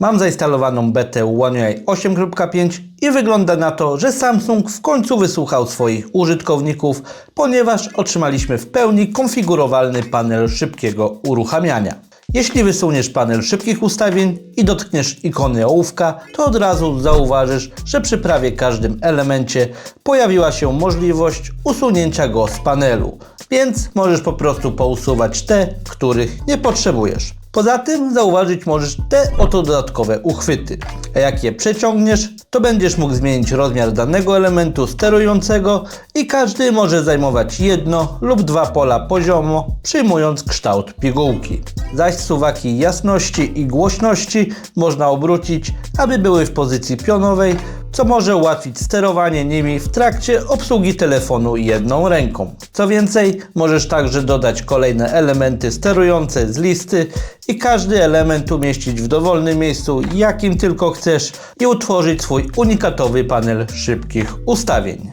Mam zainstalowaną betę One UI 8.5 i wygląda na to, że Samsung w końcu wysłuchał swoich użytkowników, ponieważ otrzymaliśmy w pełni konfigurowalny panel szybkiego uruchamiania. Jeśli wysuniesz panel szybkich ustawień i dotkniesz ikony ołówka, to od razu zauważysz, że przy prawie każdym elemencie pojawiła się możliwość usunięcia go z panelu, więc możesz po prostu pousuwać te, których nie potrzebujesz. Poza tym zauważyć możesz te oto dodatkowe uchwyty. A jak je przeciągniesz, to będziesz mógł zmienić rozmiar danego elementu sterującego i każdy może zajmować jedno lub dwa pola poziomo, przyjmując kształt pigułki. Zaś suwaki jasności i głośności można obrócić, aby były w pozycji pionowej, co może ułatwić sterowanie nimi w trakcie obsługi telefonu jedną ręką. Co więcej, możesz także dodać kolejne elementy sterujące z listy i każdy element umieścić w dowolnym miejscu, jakim tylko chcesz i utworzyć swój unikatowy panel szybkich ustawień.